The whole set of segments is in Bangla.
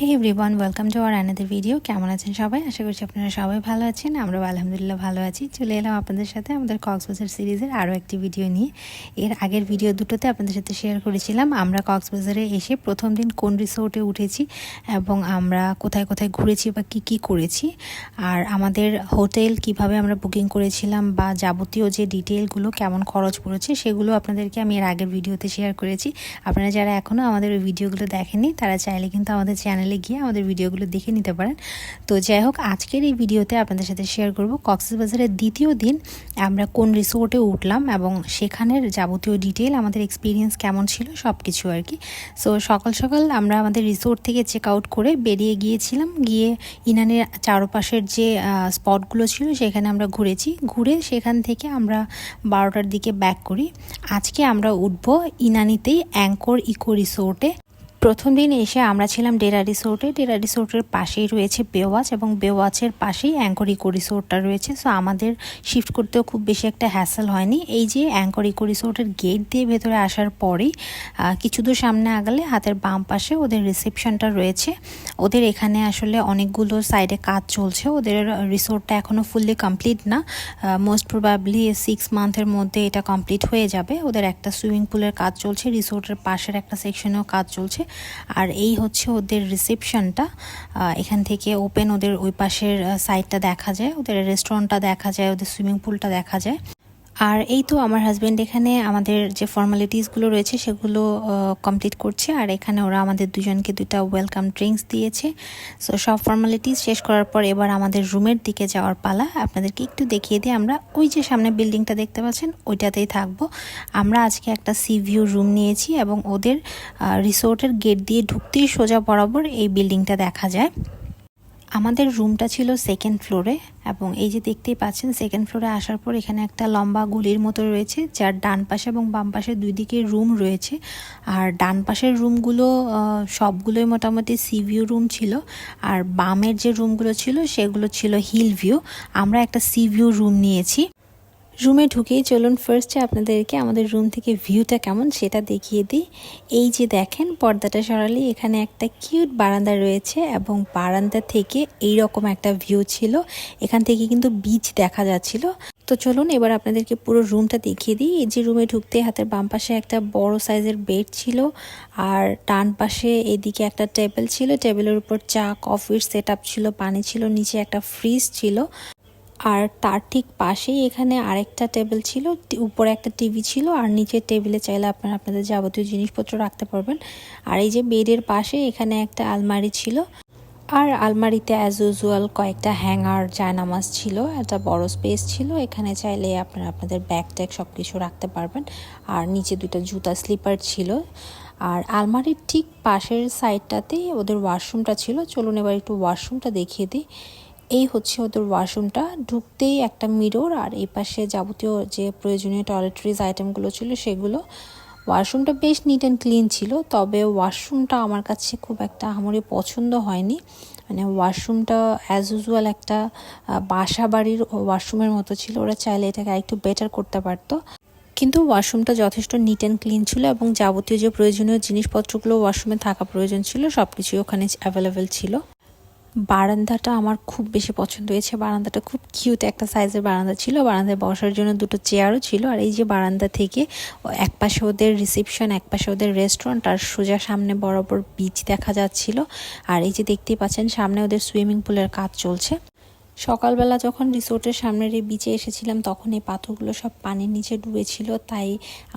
Hey everyone welcome to our another video কেমন আছেন সবাই? আশা করছি আপনারা সবাই ভালো আছেন। আমরা আলহামদুলিল্লাহ ভালো আছি। চলে এলাম আপনাদের সাথে আমাদের কক্সবাজার সিরিজের আরও একটি ভিডিও নিয়ে। এর আগের ভিডিও দুটোতে আপনাদের সাথে শেয়ার করেছিলাম। আমরা কক্সবাজারে এসে প্রথম দিন কোন রিসোর্টে উঠেছি এবং আমরা কোথায় কোথায় ঘুরেছি বা কি কি করেছি আর আমাদের হোটেল কীভাবে আমরা বুকিং করেছিলাম বা যাবতীয় যে ডিটেলগুলো কেমন খরচ পড়েছে সেগুলো আপনাদেরকে আমি এর আগের ভিডিওতে শেয়ার করেছি। আপনারা যারা এখনও আমাদের ওই ভিডিওগুলো দেখেননি, তারা চাইলে কিন্তু আমাদের চ্যানেলে গিয়ে আমাদের ভিডিওগুলো দেখে নিতে পারেন। তো যাই হোক, আজকের এই ভিডিওতে আপনাদের সাথে শেয়ার করব কক্সবাজারের দ্বিতীয় দিন। আমরা কোন রিসোর্টে উঠলাম এবং সেখানের যাবতীয় ডিটেল আমাদের এক্সপিরিয়েন্স কেমন ছিল সব কিছু আর কি। সো সকাল সকাল আমরা আমাদের রিসোর্ট থেকে চেক আউট করে বেরিয়ে গিয়েছিলাম। গিয়ে ইনানের চারপাশের যে স্পটগুলো ছিল, সেখানে আমরা ঘুরেছি। ঘুরে সেখান থেকে আমরা বারোটার দিকে ব্যাক করি। আজকে আমরা উঠবো ইনানিতেই অ্যাঙ্কর ইকো রিসোর্টে প্রথম দিন এসে আমরা ছিলাম ডেরা রিসোর্টে। ডেরা রিসোর্টের পাশেই রয়েছে বেওয়াচ এবং বেওয়াচের পাশেই অ্যাঙ্কর ইকো রিসোর্টটা রয়েছে। সো আমাদের শিফট করতেও খুব বেশি একটা হ্যাসেল হয়নি। এই যে অ্যাঙ্কর ইকো রিসোর্টের গেট দিয়ে ভেতরে আসার পরেই কিছু দূর সামনে আগালে হাতের বাম পাশে ওদের রিসেপশনটা রয়েছে। ওদের এখানে আসলে অনেকগুলো সাইডে কাজ চলছে। ওদের রিসোর্টটা এখনও ফুললি কমপ্লিট না। মোস্ট প্রবাবলি সিক্স মান্থের মধ্যে এটা কমপ্লিট হয়ে যাবে। ওদের একটা সুইমিং পুলের কাজ চলছে, রিসোর্টের পাশের একটা সেকশনেও কাজ চলছে। আর এই হচ্ছে ওদের রিসেপশনটা এখান থেকে ওপেন ওদের ওই পাশের সাইডটা দেখা যায়, ওদের রেস্টুরেন্টটা দেখা যায়, ওদের সুইমিং পুলটা দেখা যায়। আর এই তো আমার হাজব্যান্ড এখানে আমাদের যে ফর্মালিটিসগুলো রয়েছে সেগুলো কমপ্লিট করছে। আর এখানে ওরা আমাদের দুজনকে দুটা ওয়েলকাম ড্রিঙ্কস দিয়েছে। সো সব ফর্মালিটিস শেষ করার পর এবার আমাদের রুমের দিকে যাওয়ার পালা। আপনাদেরকে একটু দেখিয়ে দিই, আমরা ওই যে সামনে বিল্ডিংটা দেখতে পাচ্ছেন, ওইটাতেই থাকব। আমরা আজকে একটা সি ভিউ রুম নিয়েছি এবং ওদের রিসোর্টের গেট দিয়ে ঢুকতেই সোজা বরাবর এই বিল্ডিংটা দেখা যায়। আমাদের রুমটা ছিল সেকেন্ড ফ্লোরে এবং এই যে দেখতেই পাচ্ছেন সেকেন্ড ফ্লোরে আসার পর এখানে একটা লম্বা গুলির মতো রয়েছে, যার ডান পাশে এবং বাম পাশে দুই দিকে রুম রয়েছে। আর ডান পাশের রুমগুলো সবগুলোই মোটামুটি সি ভিউ রুম ছিল। আর বামের যে রুমগুলো ছিল, সেগুলো ছিল হিল ভিউ আমরা একটা সি ভিউ রুম নিয়েছি। রুমে ঢুকেই চলুন ফার্স্টে আপনাদেরকে আমাদের রুম থেকে ভিউটা কেমন সেটা দেখিয়ে দিই। এই যে দেখেন, পর্দাটা সরালি এখানে একটা কিউট বারান্দা রয়েছে এবং বারান্দা থেকে এই রকম একটা ভিউ ছিল। এখান থেকে কিন্তু বিচ দেখা যাচ্ছিল। তো চলুন এবার আপনাদেরকে পুরো রুমটা দেখিয়ে দিই। এই যে রুমে ঢুকতে হাতের বাম পাশে একটা বড় সাইজের বেড ছিল আর ডান পাশে এদিকে একটা টেবিল ছিল। টেবিলের উপর চা কফির সেট ছিল, পানি ছিল, নিচে একটা ফ্রিজ ছিল। আর তার ঠিক পাশেই এখানে আরেকটা টেবিল ছিল উপরে একটা টিভি ছিল, আর নিচের টেবিলে চাইলে আপনারা আপনাদের যাবতীয় জিনিসপত্র রাখতে পারবেন। আর এই যে বেডের পাশে এখানে একটা আলমারি ছিল। আর আলমারিতে অ্যাজ ইউজুয়াল কয়েকটা হ্যাঙ্গার জায়নামাজ ছিল, একটা বড় স্পেস ছিল। এখানে চাইলে আপনারা আপনাদের ব্যাগ ট্যাগ সব কিছু রাখতে পারবেন। আর নিচে দুটো জুতা স্লিপার ছিল। আর আলমারির ঠিক পাশের সাইডটাতেই ওদের ওয়াশরুমটা ছিল। চলুন এবার একটু ওয়াশরুমটা দেখিয়ে দিই। এই হচ্ছে ওদের ওয়াশরুমটা ঢুকতেই একটা মিরর আর এই পাশে যাবতীয় যে প্রয়োজনীয় টয়লেট্রিজ আইটেমগুলো ছিল সেগুলো। ওয়াশরুমটা বেশ নিট অ্যান্ড ক্লিন ছিল, তবে ওয়াশরুমটা আমার কাছে খুব একটা আমারই পছন্দ হয়নি। মানে ওয়াশরুমটা অ্যাজ ইউজুয়াল একটা বাসা বাড়ির ওয়াশরুমের মতো ছিল। ওরা চাইলে এটাকে আরেকটু বেটার করতে পারতো। কিন্তু ওয়াশরুমটা যথেষ্ট নিট অ্যান্ড ক্লিন ছিল এবং যাবতীয় যে প্রয়োজনীয় জিনিসপত্রগুলো ওয়াশরুমে থাকা প্রয়োজন ছিল সব কিছুই ওখানে অ্যাভেলেবেল ছিল। বারান্দাটা আমার খুব বেশি পছন্দ হয়েছে। বারান্দাটা খুব কিউট একটা সাইজের বারান্দা ছিল। বারান্দায় বসার জন্য দুটো চেয়ারও ছিল। আর এই যে বারান্দা থেকে এক পাশে ওদের রিসেপশন এক পাশে ওদের রেস্টুরেন্ট আর সোজা সামনে বরাবর বিচ দেখা যাচ্ছিল। আর এই যে দেখতেই পাচ্ছেন, সামনে ওদের সুইমিং পুলের কাজ চলছে। সকালবেলা যখন রিসোর্টের সামনের এই বিচে এসেছিলাম, তখন এই পাথরগুলো সব পানির নিচে ডুবেছিল, তাই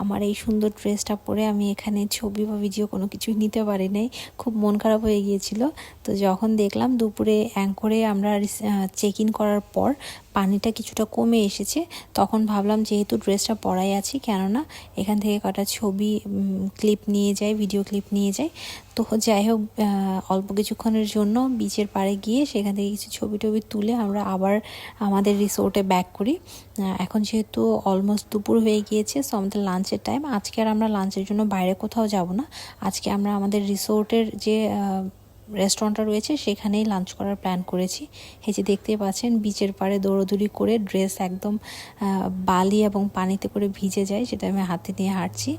আমার এই সুন্দর ড্রেসটা পরে আমি এখানে ছবি বা ভিডিও কোনো কিছুই নিতে পারি নাই। খুব মন খারাপ হয়ে গিয়েছিল। তো যখন দেখলাম দুপুরে অ্যাঙ্করে আমরা চেক ইন করার পর পানিটা কিছুটা কমে এসেছে, তখন ভাবলাম যেহেতু ড্রেসটা পরাই আছি, কেননা এখান থেকে কটা ছবি ক্লিপ নিয়ে যাই ভিডিও ক্লিপ নিয়ে যাই। তো যাই হোক অল্প কিছুক্ষণের জন্য বিচের পাড়ে গিয়ে সেখান থেকে কিছু ছবি টবি তুলে আমরা আবার আমাদের রিসোর্টে ব্যাক করি। এখন যেহেতু অলমোস্ট দুপুর হয়ে গিয়েছে সো আমাদের লাঞ্চের টাইম আজকে আর আমরা লাঞ্চের জন্য বাইরে কোথাও যাব না। আজকে আমরা আমাদের রিসোর্টের যে রেস্টুরেন্টটা রয়েছে, সেখানেই লাঞ্চ করার প্ল্যান করেছি। এই যে দেখতে পাচ্ছেন বিচের পাড়ে দৌড়দৌড়ি করে ড্রেস একদম বালি এবং পানিতে করে ভিজে যায়, সেটা আমি হাতে নিয়ে হাঁটছি।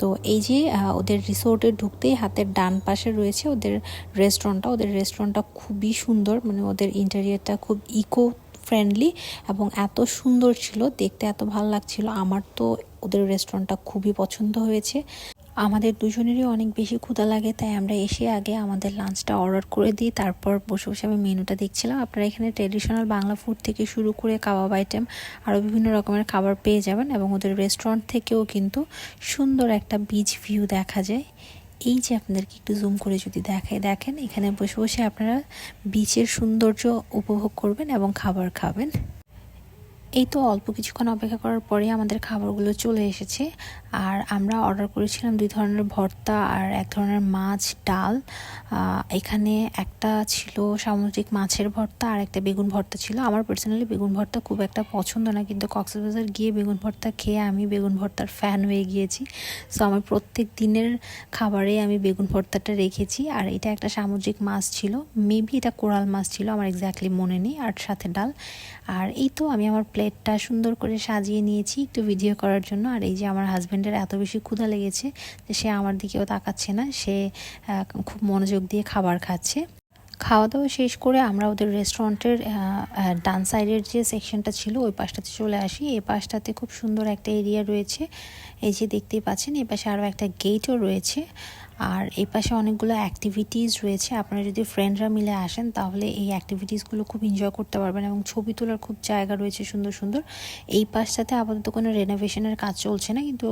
তো এই যে ওদের রিসোর্টে ঢুকতেই হাতের ডান পাশে রয়েছে ওদের রেস্টুরেন্টটা ওদের রেস্টুরেন্টটা খুবই সুন্দর মানে ওদের ইন্টেরিয়ারটা খুব ইকো ফ্রেন্ডলি এবং এত সুন্দর ছিল, দেখতে এত ভালো লাগছিল। আমার তো ওদের রেস্টুরেন্টটা খুবই পছন্দ হয়েছে। আমাদের দুজনেরই অনেক বেশি ক্ষুধা লাগে, তাই আমরা এসে আগে আমাদের লাঞ্চটা অর্ডার করে দিই, তারপর বসে বসে আমি মেনুটা দেখছিলাম। আপনারা এখানে ট্রেডিশনাল বাংলা ফুড থেকে শুরু করে কাবাব আইটেম আরও বিভিন্ন রকমের খাবার পেয়ে যাবেন এবং ওদের রেস্টুরেন্ট থেকেও কিন্তু সুন্দর একটা বিচ ভিউ দেখা যায়। এই যে আপনাদেরকে একটু জুম করে যদি দেখায়, দেখেন, এখানে বসে বসে আপনারা বিচের সৌন্দর্য উপভোগ করবেন এবং খাবার খাবেন। এই তো অল্প কিছুক্ষণ অপেক্ষা করার পরে আমাদের খাবারগুলো চলে এসেছে। আর আমরা অর্ডার করেছিলাম দুই ধরনের ভর্তা আর এক ধরনের মাছ, ডাল। এখানে একটা ছিল সামুদ্রিক মাছের ভর্তা আর একটা বেগুন ভর্তা ছিল। আমার পার্সোনালি বেগুন ভর্তা খুব একটা পছন্দ না, কিন্তু কক্সবাজার গিয়ে বেগুন ভর্তা খেয়ে আমি বেগুন ভর্তার ফ্যান হয়ে গিয়েছি। সো আমার প্রত্যেক দিনের খাবারে আমি বেগুন ভর্তাটা রেখেছি। আর এটা একটা সামুদ্রিক মাছ ছিল। মেবি এটা কোরাল মাছ ছিল, আমার এক্স্যাক্টলি মনে নেই। আর সাথে ডাল। আর এই তো আমি আমার প্লেটটা সুন্দর করে সাজিয়ে নিয়েছি একটু ভিডিও করার জন্য। আর এই যে আমার হাজব্যান্ডের এত বেশি ক্ষুধা লেগেছে যে সে আমার দিকেও তাকাচ্ছে না। সে খুব মনোযোগ দিয়ে খাবার খাচ্ছে। খাওয়া দাওয়া শেষ করে আমরা ওদের রেস্টুরেন্টের ডান সাইডের যে সেকশনটা ছিল, ওই পাশটাতে চলে আসি। এই পাশটাতে খুব সুন্দর একটা এরিয়া রয়েছে। এই যে দেখতেই পাচ্ছেন এই পাশে আরও একটা গেটও রয়েছে। আর এই পাশে অনেকগুলো অ্যাক্টিভিটিস রয়েছে। আপনারা যদি ফ্রেন্ডরা মিলে আসেন, তাহলে এই অ্যাক্টিভিটিসগুলো খুব এনজয় করতে পারবেন এবং ছবি তোলার খুব জায়গা রয়েছে সুন্দর সুন্দর। এই পাশটাতে আপাতত কোনো রেনোভেশনের কাজ চলছে না, কিন্তু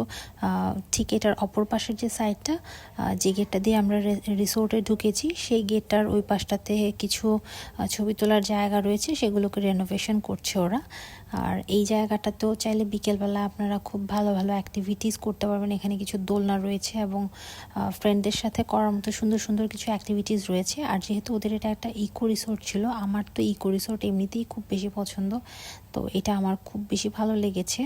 ঠিক এটার অপর পাশের যে সাইডটা যে গেটটা দিয়ে আমরা রিসোর্টে ঢুকেছি, সেই গেটটার ওই পাশটাতে কিছু ছবি তোলার জায়গা রয়েছে, সেগুলোকে রেনোভেশন করছে ওরা। আর এই জায়গাটাতেও চাইলে বিকেলবেলা আপনারা খুব ভালো ভালো অ্যাক্টিভিটিস করতে পারবেন। এখানে কিছু দোলনা রয়েছে এবং ফ্রেন্ডদের সাথে করার মতো সুন্দর সুন্দর কিছু অ্যাক্টিভিটিস রয়েছে। আর যেহেতু ওদের এটা একটা ইকো রিসোর্ট ছিল, আমার তো ইকো রিসোর্ট এমনিতেই খুব বেশি পছন্দ। তো এটা আমার খুব বেশি ভালো লেগেছে।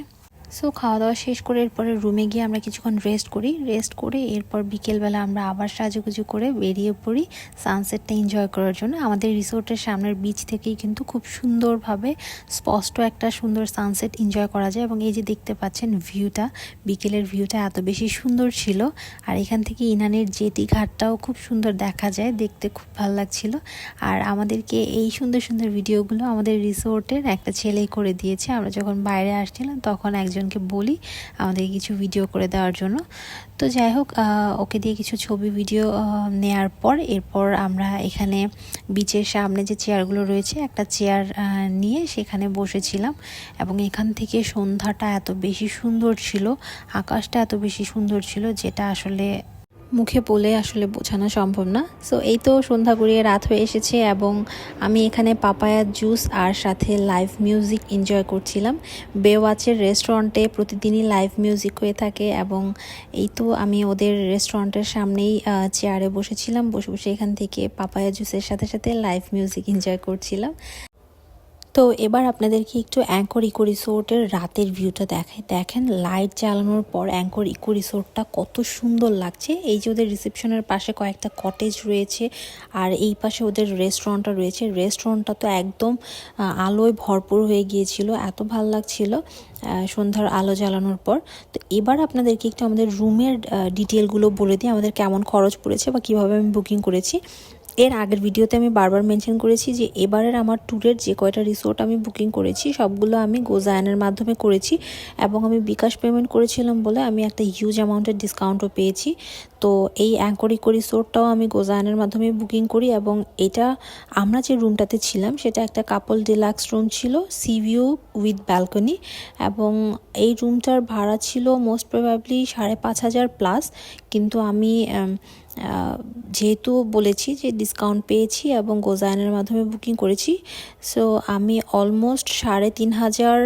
সো খাওয়া দাওয়া শেষ করে এরপরে রুমে গিয়ে আমরা কিছুক্ষণ রেস্ট করি। রেস্ট করে এরপর বিকেলবেলা আমরা আবার সাজুগুজু করে বেরিয়ে পড়ি সানসেটটা এনজয় করার জন্য। আমাদের রিসোর্টের সামনের বিচ থেকেই কিন্তু খুব সুন্দরভাবে স্পষ্ট একটা সুন্দর সানসেট এনজয় করা যায় এবং এই যে দেখতে পাচ্ছেন ভিউটা বিকেলের ভিউটা এত বেশি সুন্দর ছিল। আর এখান থেকে ইনানের জেটি ঘাটটাও খুব সুন্দর দেখা যায়, দেখতে খুব ভালো লাগছিল। আর আমাদেরকে এই সুন্দর সুন্দর ভিডিওগুলো আমাদের রিসোর্টের একটা ছেলেই করে দিয়েছে। আমরা যখন বাইরে আসছিলাম তখন একজন একজনকে বলি আমাদের কিছু ভিডিও করে দেওয়ার জন্য। তো যাই হোক ওকে দিয়ে কিছু ছবি ভিডিও নেয়ার পর এরপর আমরা এখানে বিচের সামনে যে চেয়ারগুলো রয়েছে, একটা চেয়ার নিয়ে সেখানে বসেছিলাম। এবং এখান থেকে সন্ধ্যাটা এত বেশি সুন্দর ছিল, আকাশটা এত বেশি সুন্দর ছিল, যেটা আসলে মুখে বলে আসলে বোঝানো সম্ভব না। সো এই তো সন্ধ্যা গড়িয়ে রাত হয়ে এসেছে এবং আমি এখানে পাপায়ার জুস আর সাথে লাইভ মিউজিক এনজয় করছিলাম। বেওয়াচের রেস্টুরেন্টে প্রতিদিনই লাইভ মিউজিক হয়ে থাকে এবং এই তো আমি ওদের রেস্টুরেন্টের সামনেই চেয়ারে বসেছিলাম। বসে বসে এখান থেকে পাপায়া জুসের সাথে সাথে লাইভ মিউজিক এনজয় করছিলাম। তো এবার আপনাদেরকে একটু অ্যাঙ্কর ইকো রিসোর্টের রাতের ভিউটা দেখায় দেখেন লাইট জ্বালানোর পর অ্যাঙ্কর ইকো রিসোর্টটা কত সুন্দর লাগছে। এই যে ওদের রিসেপশনের পাশে কয়েকটা কটেজ রয়েছে, আর এই পাশে ওদের রেস্টুরেন্টটা রয়েছে। রেস্টুরেন্টটা তো একদম আলোয় ভরপুর হয়ে গিয়েছিল, এত ভালো লাগছিল সন্ধ্যার আলো জ্বালানোর পর। তো এবার আপনাদেরকে একটু আমাদের রুমের ডিটেলগুলো বলে দিই, আমাদের কেমন খরচ পড়েছে বা কীভাবে আমি বুকিং করেছি। এর আগের ভিডিওতে আমি বারবার মেনশন করেছি যে এবারের আমার ট্যুরের যে কয়টা রিসোর্ট আমি বুকিং করেছি, সবগুলো আমি গোজায়নের মাধ্যমে করেছি এবং আমি বিকাশ পেমেন্ট করেছিলাম বলে আমি একটা হিউজ অ্যামাউন্টের ডিসকাউন্টও পেয়েছি। তো এই অ্যাঙ্করিকো রিসোর্টটাও আমি গোজায়নের মাধ্যমে বুকিং করি এবং এটা আমরা যে রুমটাতে ছিলাম, সেটা একটা কাপল ডিলাক্স রুম ছিল সি ভিউ উইথ ব্যালকনি এবং এই রুমটার ভাড়া ছিল মোস্ট প্রবাবলি সাড়ে পাঁচ হাজার প্লাস কিন্তু আমি যেহেতু বলেছি যে ডিসকাউন্ট পেয়েছি এবং গোজায়নের মাধ্যমে বুকিং করেছি সো আমি অলমোস্ট সাড়ে তিন হাজার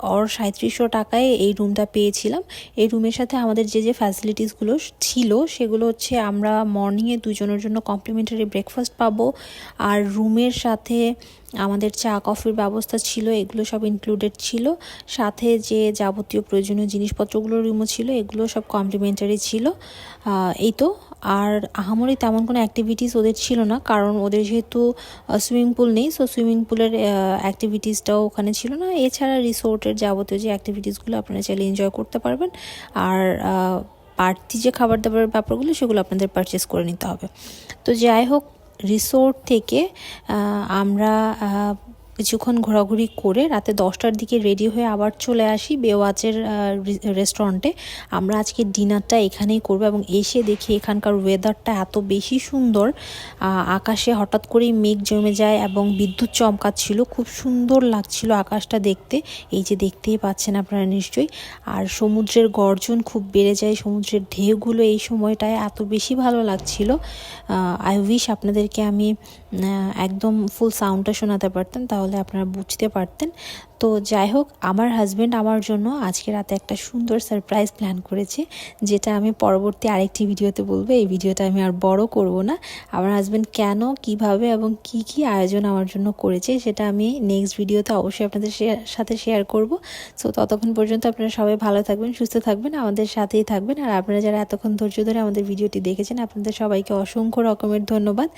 অর সাঁত্রিশশো টাকায় এই রুমটা পেয়েছিলাম। এই রুমের সাথে আমাদের যে যে ফ্যাসিলিটিসগুলো ছিল, সেগুলো হচ্ছে আমরা মর্নিংয়ে দুজনের জন্য কমপ্লিমেন্টারি ব্রেকফাস্ট পাবো। আর রুমের সাথে আমাদের চা কফির ব্যবস্থা ছিল, এগুলো সব ইনক্লুডেড ছিল। সাথে যে যাবতীয় প্রয়োজনীয় জিনিসপত্রগুলো রুমও ছিল, এগুলো সব কমপ্লিমেন্টারি ছিল। এই তো। আর আহামরি তেমন কোনো অ্যাক্টিভিটিস ওদের ছিল না, কারণ ওদের যেহেতু সুইমিং পুল নেই সো সুইমিং পুলের অ্যাক্টিভিটিসটাও ওখানে ছিল না। এছাড়া রিসোর্টের যাবতীয় যে অ্যাক্টিভিটিসগুলো আপনারা চাইলে এনজয় করতে পারবেন। আর বাড়তি যে খাবার দাবারের ব্যাপারগুলো, সেগুলো আপনাদের পারচেস করে নিতে হবে। তো যাই হোক রিসোর্ট থেকে আমরা কিছুক্ষণ ঘোরাঘুরি করে রাতে দশটার দিকে রেডি হয়ে আবার চলে আসি বেওয়াচের রেস্টুরেন্টে আমরা আজকে ডিনারটা এখানেই করব এবং এসে দেখি এখানকার ওয়েদারটা এত বেশি সুন্দর আকাশে হঠাৎ করেই মেঘ জমে যায় এবং বিদ্যুৎ চমকাচ্ছিল, খুব সুন্দর লাগছিল আকাশটা দেখতে। এই যে দেখতেই পাচ্ছেন আপনারা নিশ্চয়ই। আর সমুদ্রের গর্জন খুব বেড়ে যায়, সমুদ্রের ঢেউগুলো এই সময়টায় এত বেশি ভালো লাগছিল। আই উইশ আপনাদেরকে আমি একদম ফুল সাউন্ডটা শোনাতে পারতাম, তাহলে আপনারা বুঝতে পারতেন। তো যাই হোক, আমার হাজব্যান্ড আমার জন্য আজকে রাতে একটা সুন্দর সারপ্রাইজ প্ল্যান করেছে, যেটা আমি পরবর্তী আরেকটি ভিডিওতে বলব। এই ভিডিওটা আমি আর বড় করব না। আমার হাজব্যান্ড কেন, কীভাবে এবং কি কি আয়োজন আমার জন্য করেছে, সেটা আমি নেক্সট ভিডিওতে অবশ্যই আপনাদের সাথে শেয়ার করব। সো ততক্ষণ পর্যন্ত আপনারা সবাই ভালো থাকবেন, সুস্থ থাকবেন, আমাদের সাথেই থাকবেন। আর আপনারা যারা এতক্ষণ ধৈর্য ধরে আমাদের ভিডিওটি দেখেছেন, আপনাদের সবাইকে অসংখ্য রকমের ধন্যবাদ।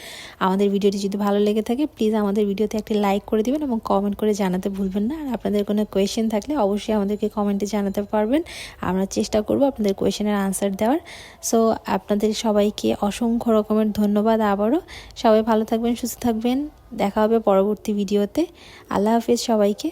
আমাদের ভিডিওটি যদি ভালো লেগে থাকে প্লিজ আমাদের ভিডিওতে একটি লাইক করে দিবেন। এবং কমেন্ট করে জানাতে ভুলবেন না। আর আপনাদের কোনো কোয়েশ্চেন থাকলে অবশ্যই আমাদেরকে কমেন্টে জানাতে পারবেন। আমরা চেষ্টা করব আপনাদের কোয়েশ্চেনের আনসার দেওয়ার। সো আপনাদের সবাইকে অসংখ্য রকমের ধন্যবাদ আবারও। সবাই ভালো থাকবেন, সুস্থ থাকবেন। দেখা হবে পরবর্তী ভিডিওতে আল্লাহ হাফিজ সবাইকে।